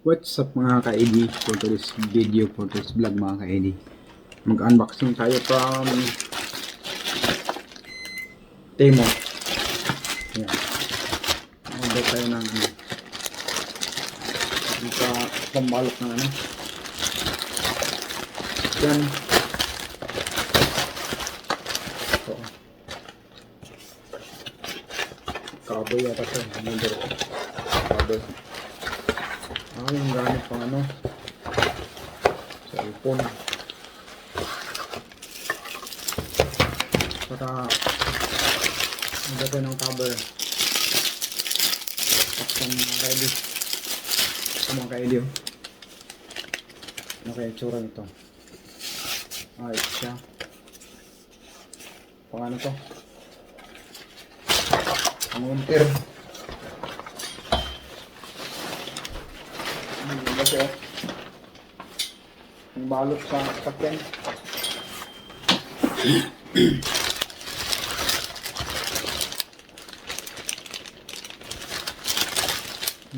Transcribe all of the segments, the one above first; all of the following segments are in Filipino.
What's up mga ka-ID for today's video, for today's vlog mga ka-ID. Mag-unboxing tayo from Temo. Yan. Order tayo ng ano. Yung sa pambalot ng ano. Yan. Ito. Cowboy yata ito. Number. Cowboy. Ah, yung gamit pang ano. Cellphone. Para maganda ng cover. Paksan mga kaili. Ito mga kaili. oh. Ano kaya itsura nito? Ah, ito siya. Pang ano to? Pang winter. Ano ba siya? Ang balot sa sakyan.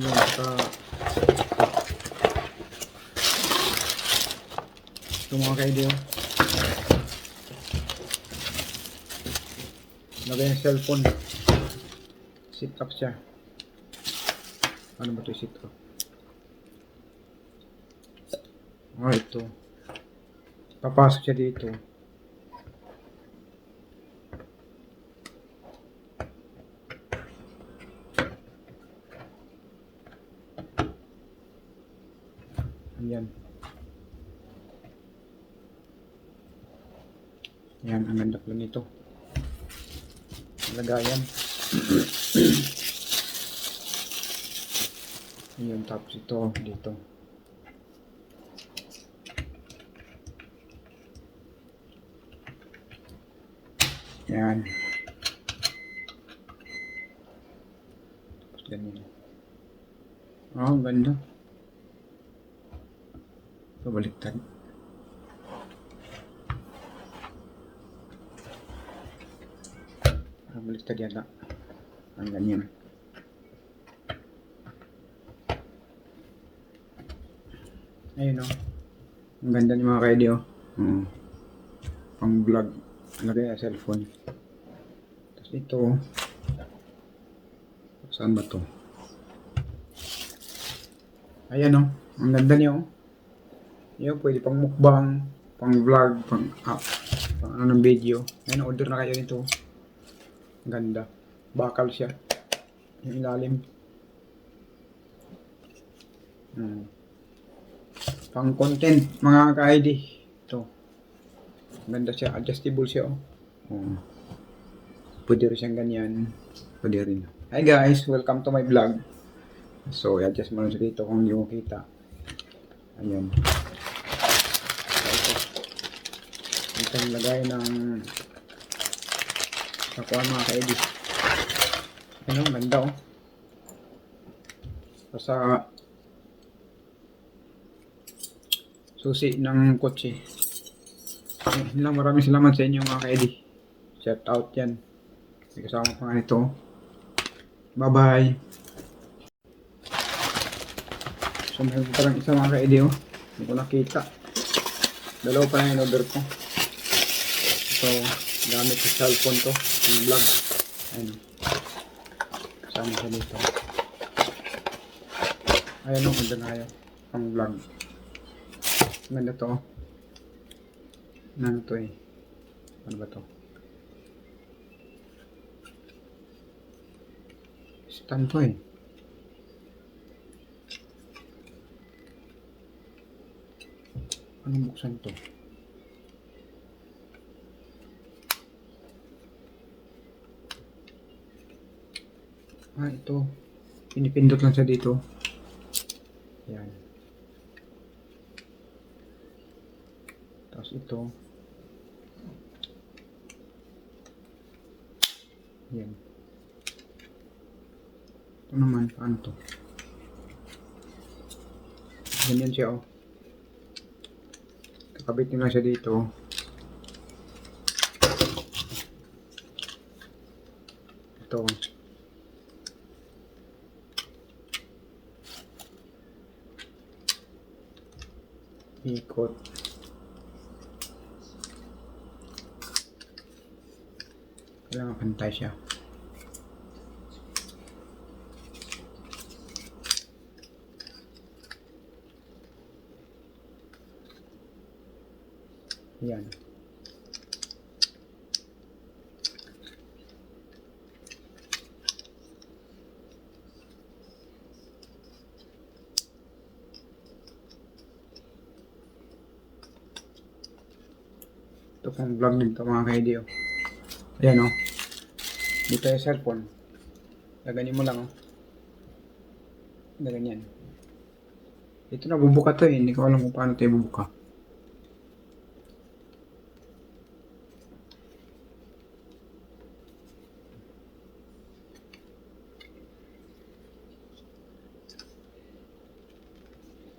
Yan, sa... Ito mga kaidiyo. Lagay yung cellphone. Sit up siya. Ano ba ito sit up? Ah, ito. Papasok siya dito. Ayan. Yan, ang ganda pala nito. Lagayan. Ayan, tapos ito, dito. Yan. Ganyan. Oh, ganda. Pabaliktad. Pabaliktad yata. Ang ganyan. Ayun o. Ang ganda ni mga kaidi o. Oo. Pang vlog. Lagay sa cellphone. Tapos ito. Saan ba to? Ayan o. Ang ganda niya o. Yun, pwede pang mukbang, pang vlog, pang up, pang ano ng video. Ayun, order na kayo nito. Ganda. Bakal siya. Yung ilalim. Hmm. Pang content, mga ka-ID. Ito. Ganda siya. Adjustable siya, oh. Oh. Pwede rin siyang ganyan. Pwede rin. Hi guys, welcome to my vlog. So, i-adjust mo lang siya dito kung hindi mo kita. Ayan. Ito ang lagay ng nakuha mga ka-edit. Ano, ang ganda oh. Sa susi ng kotse. Ayun lang, maraming salamat sa inyo mga ka-edit. Shout out yan. May kasama pa nga ito. Bye-bye. So, meron pa lang isa mga ka-edit oh. Hindi ko nakita. Dalawa pa lang yung order ko. So, gamit sa cellphone to. Yung vlog. Ayun. Kasama siya dito. Ayan o, ganda na yun. Pang vlog. Ganda to. Ano to eh? Ano ba to? Stand to eh. Anong buksan to? Ah, ito. Pinipindot lang siya dito. Yan. Tapos ito. Yan. Ito naman, paano to? Ganyan siya, oh. Kakabit nyo lang siya dito. Ito. Ikot. Kailangan pantay. Yan. Ito pang vlog din to mga ka-ID Ayan oh. Dito yung cellphone. Gaganin mo lang oh. Gaganyan. Ito na bubuka to eh. Hindi ko alam kung paano tayo bubuka.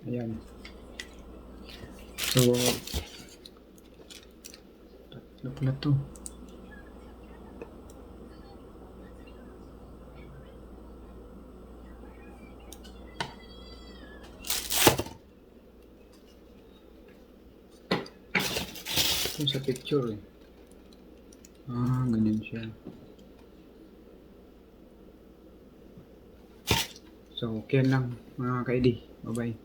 Ayan. So, tatlo pala to. Ito sa picture eh. Ah, ganyan siya. So, okay lang mga ka-ID. Bye-bye.